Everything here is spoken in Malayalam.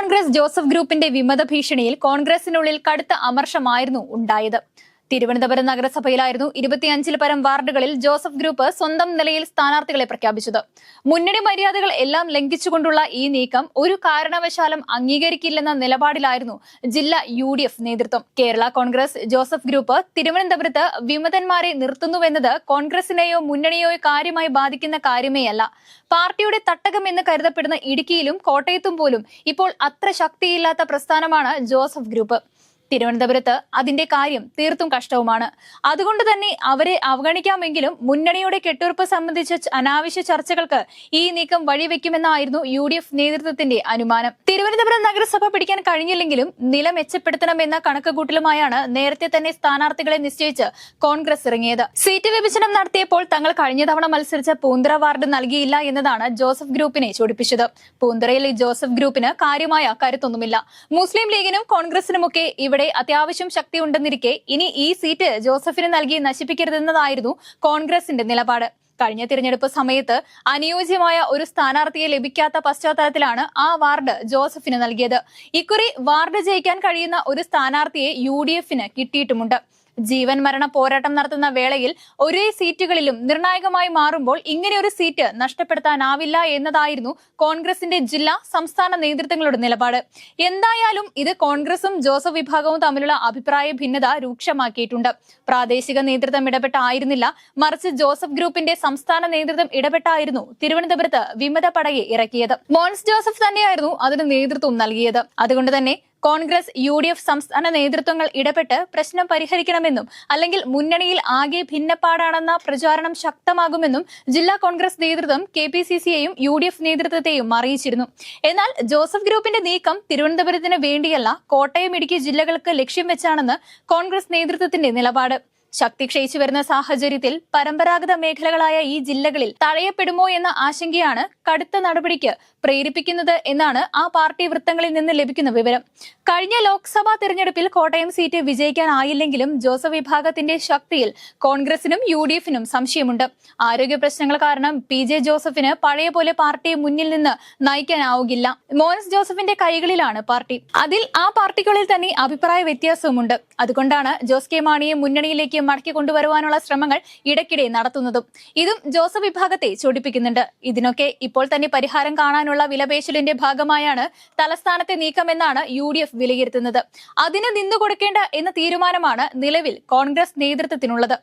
കോൺഗ്രസ് ജോസഫ് ഗ്രൂപ്പിന്റെ വിമത ഭീഷണിയിൽ കോൺഗ്രസിനുള്ളിൽ കടുത്ത അമർഷമായിരുന്നു ഉണ്ടായത്. തിരുവനന്തപുരം നഗരസഭയിലായിരുന്നു ഇരുപത്തിയഞ്ചിൽ പരം വാർഡുകളിൽ ജോസഫ് ഗ്രൂപ്പ് സ്വന്തം നിലയിൽ സ്ഥാനാർത്ഥികളെ പ്രഖ്യാപിച്ചത്. മുന്നണി മര്യാദകൾ എല്ലാം ലംഘിച്ചുകൊണ്ടുള്ള ഈ നീക്കം ഒരു കാരണവശാലും അംഗീകരിക്കില്ലെന്ന നിലപാടിലായിരുന്നു ജില്ലാ യു നേതൃത്വം. കേരള കോൺഗ്രസ് ജോസഫ് ഗ്രൂപ്പ് തിരുവനന്തപുരത്ത് വിമതന്മാരെ നിർത്തുന്നുവെന്നത് കോൺഗ്രസിനെയോ മുന്നണിയോ കാര്യമായി ബാധിക്കുന്ന കാര്യമേയല്ല. പാർട്ടിയുടെ തട്ടകം എന്ന് കരുതപ്പെടുന്ന ഇടുക്കിയിലും കോട്ടയത്തും പോലും ഇപ്പോൾ അത്ര ശക്തിയില്ലാത്ത പ്രസ്ഥാനമാണ് ജോസഫ് ഗ്രൂപ്പ്. തിരുവനന്തപുരത്ത് അതിന്റെ കാര്യം തീർത്തും കഷ്ടവുമാണ്. അതുകൊണ്ട് തന്നെ അവരെ അവഗണിക്കാമെങ്കിലും മുന്നണിയുടെ കെട്ടുറപ്പ് സംബന്ധിച്ച അനാവശ്യ ചർച്ചകൾക്ക് ഈ നീക്കം വഴിവെക്കുമെന്നായിരുന്നു യു ഡി എഫ് നേതൃത്വത്തിന്റെ അനുമാനം. തിരുവനന്തപുരം നഗരസഭ പിടിക്കാൻ കഴിഞ്ഞില്ലെങ്കിലും നില മെച്ചപ്പെടുത്തണമെന്ന കണക്കുകൂട്ടലുമായാണ് നേരത്തെ തന്നെ സ്ഥാനാർത്ഥികളെ നിശ്ചയിച്ച് കോൺഗ്രസ് ഇറങ്ങിയത്. സീറ്റ് വിഭജനം നടത്തിയപ്പോൾ തങ്ങൾ കഴിഞ്ഞ തവണ മത്സരിച്ച പൂന്തറ വാർഡ് നൽകിയില്ല എന്നതാണ് ജോസഫ് ഗ്രൂപ്പിനെ ചൊടിപ്പിച്ചത്. പൂന്തറയിലെ ജോസഫ് ഗ്രൂപ്പിന് കാര്യമായ കരുത്തൊന്നുമില്ല. മുസ്ലിം ലീഗിനും കോൺഗ്രസിനുമൊക്കെ ഇവിടെ അത്യാവശ്യം ശക്തി ഉണ്ടെന്നിരിക്കെ ഇനി ഈ സീറ്റ് ജോസഫിന് നൽകി നശിപ്പിക്കരുതെന്നതായിരുന്നു കോൺഗ്രസിന്റെ നിലപാട്. കഴിഞ്ഞ തിരഞ്ഞെടുപ്പ് സമയത്ത് അനുയോജ്യമായ ഒരു സ്ഥാനാർത്ഥിയെ ലഭിക്കാത്ത പശ്ചാത്തലത്തിലാണ് ആ വാർഡ് ജോസഫിന് നൽകിയത്. ഇക്കുറി വാർഡ് ജയിക്കാൻ കഴിയുന്ന ഒരു സ്ഥാനാർത്ഥിയെ യു കിട്ടിയിട്ടുമുണ്ട്. ജീവൻ മരണ പോരാട്ടം നടത്തുന്ന വേളയിൽ ഒരേ സീറ്റുകളിലും നിർണായകമായി മാറുമ്പോൾ ഇങ്ങനെ ഒരു സീറ്റ് നഷ്ടപ്പെടുത്താനാവില്ല എന്നതായിരുന്നു കോൺഗ്രസിന്റെ ജില്ലാ സംസ്ഥാന നേതൃത്വങ്ങളുടെ നിലപാട്. എന്തായാലും ഇത് കോൺഗ്രസും ജോസഫ് വിഭാഗവും തമ്മിലുള്ള അഭിപ്രായ ഭിന്നത രൂക്ഷമാക്കിയിട്ടുണ്ട്. പ്രാദേശിക നേതൃത്വം ഇടപെട്ടായിരുന്നില്ല. മറിച്ച് ജോസഫ് ഗ്രൂപ്പിന്റെ സംസ്ഥാന നേതൃത്വം ഇടപെട്ടായിരുന്നു തിരുവനന്തപുരത്ത് വിമത പടയെ ഇറക്കിയത്. മോൻസ് ജോസഫ് തന്നെയായിരുന്നു അതിന് നേതൃത്വം നൽകിയത്. അതുകൊണ്ട് തന്നെ കോൺഗ്രസ് യു ഡി എഫ് സംസ്ഥാന നേതൃത്വങ്ങൾ ഇടപെട്ട് പ്രശ്നം പരിഹരിക്കണമെന്നും അല്ലെങ്കിൽ മുന്നണിയിൽ ആകെ ഭിന്നപ്പാടാണെന്ന പ്രചാരണം ശക്തമാകുമെന്നും ജില്ലാ കോൺഗ്രസ് നേതൃത്വം കെ പി സി സിയെയും യു ഡി എഫ് നേതൃത്വത്തെയും അറിയിച്ചിരുന്നു. എന്നാൽ ജോസഫ് ഗ്രൂപ്പിന്റെ നീക്കം തിരുവനന്തപുരത്തിന് വേണ്ടിയല്ല കോട്ടയം ഇടുക്കി ജില്ലകൾക്ക് ലക്ഷ്യം വെച്ചാണെന്ന് കോൺഗ്രസ് നേതൃത്വത്തിന്റെ നിലപാട്. ശക്തി ക്ഷയിച്ചു വരുന്ന സാഹചര്യത്തിൽ പരമ്പരാഗത മേഖലകളായ ഈ ജില്ലകളിൽ തഴയപ്പെടുമോ എന്ന ആശങ്കയാണ് കടുത്ത നടപടിക്ക് പ്രേരിപ്പിക്കുന്നത് എന്നാണ് ആ പാർട്ടി വൃത്തങ്ങളിൽ നിന്ന് ലഭിക്കുന്ന വിവരം. കഴിഞ്ഞ ലോക്സഭാ തെരഞ്ഞെടുപ്പിൽ കോട്ടയം സീറ്റ് വിജയിക്കാനായില്ലെങ്കിലും ജോസഫ് വിഭാഗത്തിന്റെ ശക്തിയിൽ കോൺഗ്രസിനും യു ഡി എഫിനും സംശയമുണ്ട്. ആരോഗ്യ പ്രശ്നങ്ങൾ കാരണം പി ജെ ജോസഫിന് പഴയ പോലെ പാർട്ടിയെ മുന്നിൽ നിന്ന് നയിക്കാനാവുകില്ല മോൻസ് ജോസഫിന്റെ കൈകളിലാണ് പാർട്ടി. അതിൽ ആ പാർട്ടികളിൽ തന്നെ അഭിപ്രായ വ്യത്യാസവുമുണ്ട്. അതുകൊണ്ടാണ് ജോസ് കെ മാണിയെ മുന്നണിയിലേക്ക് മടക്കി കൊണ്ടുവരുവാനുള്ള ശ്രമങ്ങൾ ഇടയ്ക്കിടെ നടത്തുന്നതും. ഇതും ജോസഫ് വിഭാഗത്തെ ചൊടിപ്പിക്കുന്നുണ്ട്. ഇതിനൊക്കെ ഇപ്പോൾ തന്നെ പരിഹാരം കാണാനുള്ള വിലപേശലിന്റെ ഭാഗമായാണ് തലസ്ഥാനത്തെ നീക്കമെന്നാണ് യു ഡി എഫ് വിലയിരുത്തുന്നത്. അതിന് നിന്നുകൊടുക്കേണ്ട എന്ന തീരുമാനമാണ് നിലവിൽ കോൺഗ്രസ് നേതൃത്വത്തിനുള്ളത്.